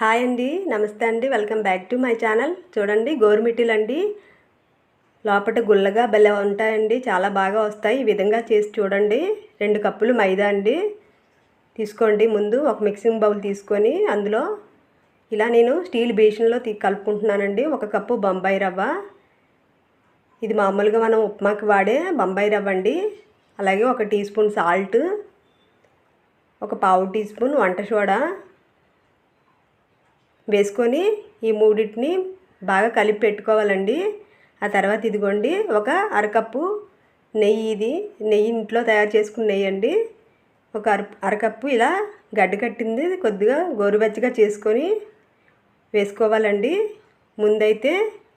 Hi అండి నమస్తే అండి welcome back to my channel. చూడండి గోరుమిట్టిలు అండి లోపల గుల్లగా భలే ఉంటాయండి చాలా బాగా వస్తాయి. ఈ విధంగా చేసి చూడండి. రెండు కప్పులు మైదా అండి. తీసుకోండి ముందు ఒక మిక్సింగ్ బౌల్ తీసుకొని అందులో ఇలా నేను స్టీల్ బేషన్లో తీ కలుపుకుంటున్నానండి. ఒక కప్పు బొంబాయి రవ్వ. ఇది మామూలుగా మనం ఉప్మాకి వాడే బొంబాయి రవ్వ అండి. అలాగే ఒక టీ స్పూన్ సాల్ట్. ఒక పావు టీ స్పూన్ వంట సోడా. వేసుకొని ఈ మూడింటిని బాగా కలిపి పెట్టుకోవాలండి. ఆ తర్వాత ఇదిగోండి ఒక అరకప్పు నెయ్యి ఇది. నెయ్యి ఇంట్లో తయారు చేసుకున్న నెయ్యి అండి. ఒక అర అరకప్పు ఇలా గడ్డ కట్టింది కొద్దిగా గోరువెచ్చగా చేసుకొని వేసుకోవాలండి. ముందైతే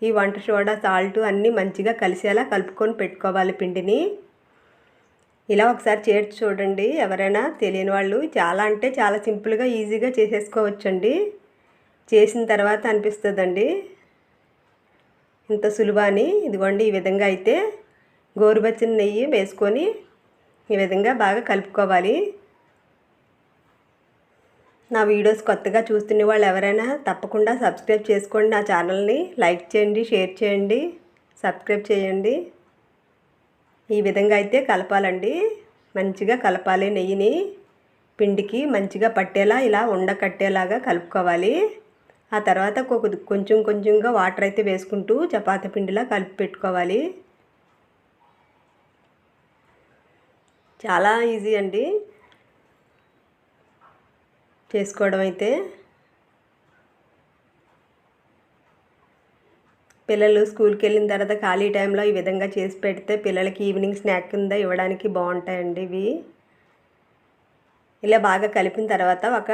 ఈ వంట సోడా సాల్ట్ అన్నీ మంచిగా కలిసేలా కలుపుకొని పెట్టుకోవాలి పిండిని. ఇలా ఒకసారి చేర్చి చూడండి ఎవరైనా తెలియని వాళ్ళు. చాలా అంటే చాలా సింపుల్గా ఈజీగా చేసేసుకోవచ్చండి. చేసిన తర్వాత అనిపిస్తుందండి. ఇంత సులువా అని ఇదిగోండి ఈ విధంగా అయితే గోరువెచ్చని నెయ్యి వేసుకొని ఈ విధంగా బాగా కలుపుకోవాలి. నా వీడియోస్ కొత్తగా చూస్తున్న వాళ్ళు ఎవరైనా తప్పకుండా సబ్స్క్రైబ్ చేసుకోండి. నా ఛానల్ని లైక్ చేయండి షేర్ చేయండి సబ్స్క్రైబ్ చేయండి. ఈ విధంగా అయితే కలపాలండి. మంచిగా కలపాలి నెయ్యిని. పిండికి మంచిగా పట్టేలా ఇలా ఉండ కట్టేలాగా కలుపుకోవాలి. ఆ తర్వాత కొంచెం కొంచెంగా వాటర్ అయితే వేసుకుంటూ చపాతీ పిండిలా కలిపి పెట్టుకోవాలి. చాలా ఈజీ అండి చేసుకోవడం అయితే. పిల్లలు స్కూల్కి వెళ్ళిన తర్వాత ఖాళీ టైంలో ఈ విధంగా చేసి పెడితే పిల్లలకి ఈవినింగ్ స్నాక్ కింద ఇవ్వడానికి బాగుంటాయండి ఇవి. ఇలా బాగా కలిపిన తర్వాత ఒక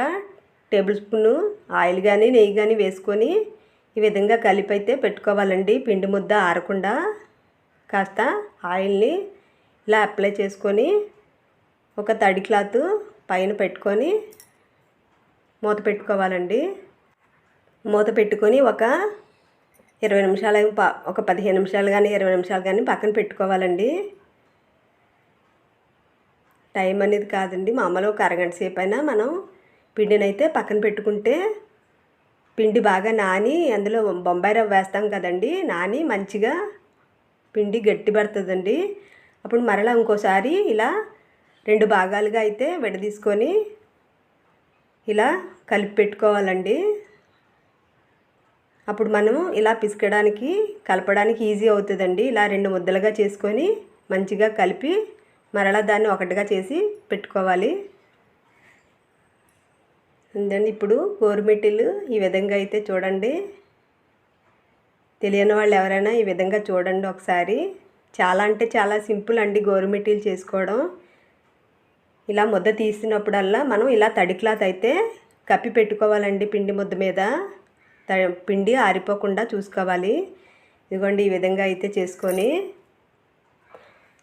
టేబుల్ స్పూను ఆయిల్ కానీ నెయ్యి కానీ వేసుకొని ఈ విధంగా కలిపి అయితే పెట్టుకోవాలండి. పిండి ముద్ద ఆరకుండా కాస్త ఆయిల్ని ఇలా అప్లై చేసుకొని ఒక తడి క్లాత్ పైన పెట్టుకొని మూత పెట్టుకోవాలండి. మూత పెట్టుకొని ఒక ఇరవై నిమిషాలు ఒక పదిహేను నిమిషాలు కానీ ఇరవై నిమిషాలు కానీ పక్కన పెట్టుకోవాలండి. టైం అనేది కాదండి. మామూలు ఒక అరగంట సేపు అయినా మనం పిండినైతే పక్కన పెట్టుకుంటే పిండి బాగా నాని అందులో బొంబాయి రవ్వ వేస్తాం కదండి నాని మంచిగా పిండి గట్టి పడుతుందండి. అప్పుడు మరలా ఇంకోసారి ఇలా రెండు భాగాలుగా అయితే విడదీసుకొని ఇలా కలిపి పెట్టుకోవాలండి. అప్పుడు మనం ఇలా పిసకడానికి కలపడానికి ఈజీ అవుతుందండి. ఇలా రెండు ముద్దలుగా చేసుకొని మంచిగా కలిపి మరలా దాన్ని ఒకటిగా చేసి పెట్టుకోవాలి. అందండి ఇప్పుడు గోరుమిట్టిలు ఈ విధంగా అయితే చూడండి. తెలియని వాళ్ళు ఎవరైనా ఈ విధంగా చూడండి ఒకసారి. చాలా అంటే చాలా సింపుల్ అండి గోరుమిట్టీలు చేసుకోవడం. ఇలా ముద్ద తీసినప్పుడల్లా మనం ఇలా తడి క్లాత్ అయితే కప్పి పెట్టుకోవాలండి పిండి ముద్ద మీద. పిండి ఆరిపోకుండా చూసుకోవాలి. ఇదిగోండి ఈ విధంగా అయితే చేసుకొని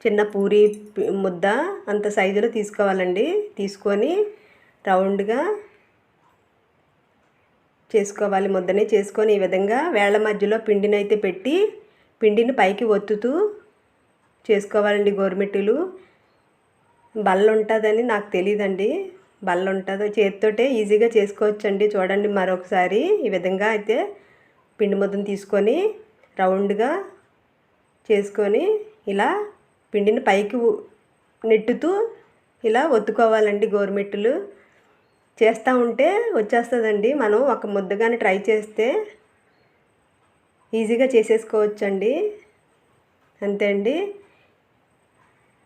చిన్న పూరి ముద్ద అంత సైజులో తీసుకోవాలండి. తీసుకొని రౌండ్గా చేసుకోవాలి ముద్దని చేసుకొని ఈ విధంగా వేళ్ళ మధ్యలో పిండిని అయితే పెట్టి పిండిని పైకి ఒత్తుతూ చేసుకోవాలండి గోరుమెట్టులు. బల్ల ఉంటుందని నాకు తెలియదండి బల్ల ఉంటుందో చేతితోటే ఈజీగా చేసుకోవచ్చండి. చూడండి మరొకసారి ఈ విధంగా అయితే పిండి ముద్దను తీసుకొని రౌండ్గా చేసుకొని ఇలా పిండిని పైకి నెట్టుతూ ఇలా ఒత్తుకోవాలండి గోరుమెట్టులు. చేస్తూ ఉంటే వచ్చేస్తుందండి. మనం ఒక ముద్దగానే ట్రై చేస్తే ఈజీగా చేసేసుకోవచ్చండి. అంతే అండి.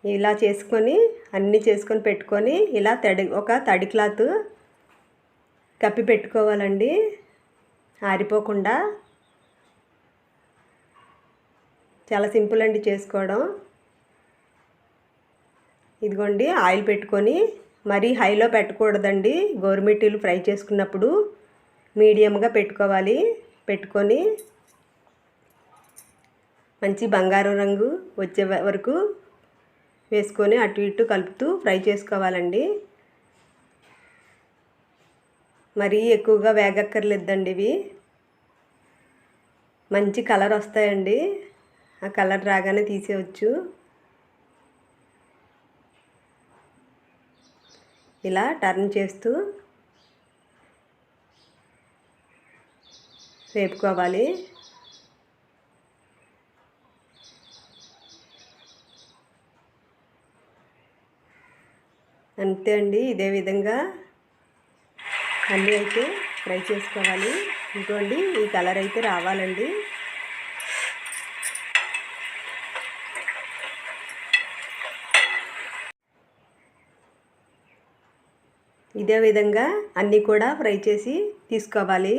ఇలా చేసుకొని అన్నీ చేసుకొని పెట్టుకొని ఇలా తడి ఒక తడి క్లాత్ కప్పి పెట్టుకోవాలండి. ఆరిపోకుండా. చాలా సింపుల్ అండి చేసుకోవడం. ఇదిగోండి ఆయిల్ పెట్టుకొని మరీ హైలో పెట్టకూడదండి. గోరుమిట్టీలు ఫ్రై చేసుకున్నప్పుడు మీడియంగా పెట్టుకోవాలి. పెట్టుకొని మంచి బంగారం రంగు వచ్చే వరకు వేసుకొని అటు ఇటు కలుపుతూ ఫ్రై చేసుకోవాలండి. మరీ ఎక్కువగా వేగక్కర్లేదండి ఇవి. మంచి కలర్ వస్తాయండి. ఆ కలర్ రాగానే తీసేయచ్చు. ఇలా టర్న్ చేస్తూ వేపుకోవాలి. అంతే అండి ఇదే విధంగా అన్నీ అయితే ఫ్రై చేసుకోవాలి. ఇంకోండి ఈ కలర్ అయితే రావాలండి. ఇదే విధంగా అన్నీ కూడా ఫ్రై చేసి తీసుకోవాలి.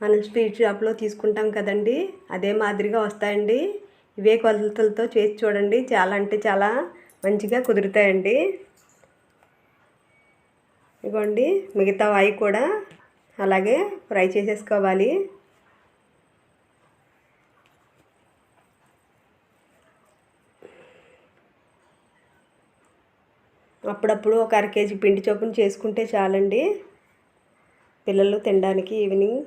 మనం స్ట్రీట్ షాప్లో తీసుకుంటాం కదండి అదే మాదిరిగా వస్తాయండి. ఇవే కొలతలతో చేసి చూడండి చాలా అంటే చాలా మంచిగా కుదురుతాయండి. ఇవ్వండి మిగతా వాయి కూడా అలాగే ఫ్రై చేసేసుకోవాలి. అప్పుడప్పుడు ఒక అర కేజీ పిండి చొప్పున చేసుకుంటే చాలండి. పిల్లలు తినడానికి ఈవినింగ్.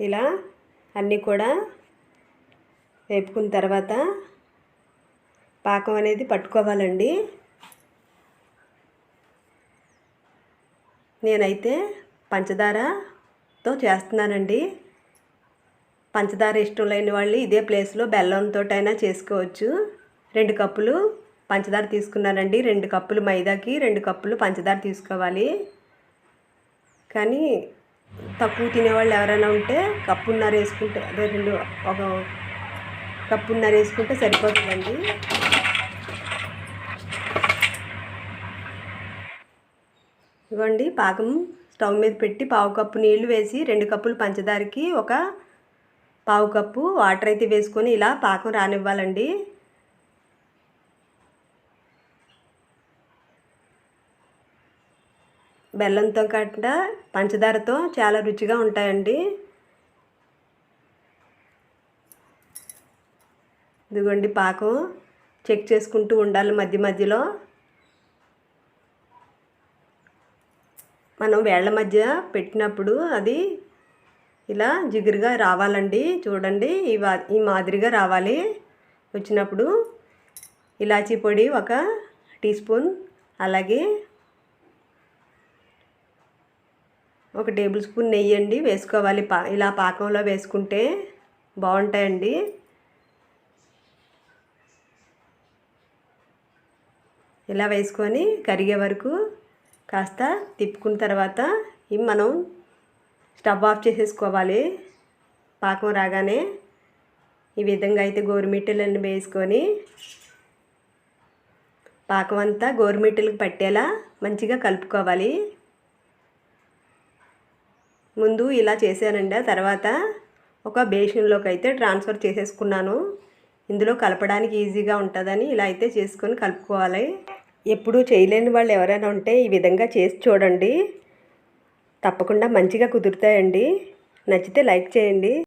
ఇలా అన్నీ కూడా వేపుకున్న తర్వాత పాకం అనేది పట్టుకోవాలండి. నేనైతే పంచదారతో చేస్తున్నానండి. పంచదార ఇష్టం లేని వాళ్ళు ఇదే ప్లేస్లో బెల్లంతో అయినా చేసుకోవచ్చు. రెండు కప్పులు పంచదార తీసుకున్నానండి. రెండు కప్పులు మైదాకి రెండు కప్పులు పంచదార తీసుకోవాలి. కానీ తక్కువ తినేవాళ్ళు ఎవరైనా ఉంటే కప్పున్నర వేసుకుంటే అదే రెండు ఒక కప్పున్నర వేసుకుంటే సరిపోతుందండి. ఇవ్వండి పాకం స్టవ్ మీద పెట్టి పావు కప్పు నీళ్ళు వేసి రెండు కప్పులు పంచదారకి ఒక పావు కప్పు వాటర్ అయితే వేసుకొని ఇలా పాకం రానివ్వాలండి. బెల్లంతో కట్ట పంచదారతో చాలా రుచిగా ఉంటాయండి. ఇదిగోండి పాకం చెక్ చేసుకుంటూ ఉండాలి మధ్య మధ్యలో. మనం వేళ్ళ మధ్య పెట్టినప్పుడు అది ఇలా జిగురుగా రావాలండి. చూడండి ఈ ఈ మాదిరిగా రావాలి. వచ్చినప్పుడు ఇలాచీ పొడి ఒక టీ స్పూన్ అలాగే ఒక టేబుల్ స్పూన్ నెయ్యి అండి వేసుకోవాలి. పా ఇలా పాకంలో వేసుకుంటే బాగుంటాయండి. ఇలా వేసుకొని కరిగే వరకు కాస్త తిప్పుకున్న తర్వాత ఇవి మనం స్టవ్ ఆఫ్ చేసేసుకోవాలి. పాకం రాగానే ఈ విధంగా అయితే గోరుమిట్టెలను వేసుకొని పాకం అంతా గోరుమిట్టెలకు పట్టేలా మంచిగా కలుపుకోవాలి. ముందు ఇలా చేశానండి. తర్వాత ఒక బేషన్లోకి అయితే ట్రాన్స్ఫర్ చేసేసుకున్నాను. ఇందులో కలపడానికి ఈజీగా ఉంటుందని ఇలా అయితే చేసుకొని కలుపుకోవాలి. ఎప్పుడూ చేయలేని వాళ్ళు ఎవరైనా ఉంటే ఈ విధంగా చేసి చూడండి. తప్పకుండా మంచిగా కుదురుతాయండి. నచ్చితే లైక్ చేయండి.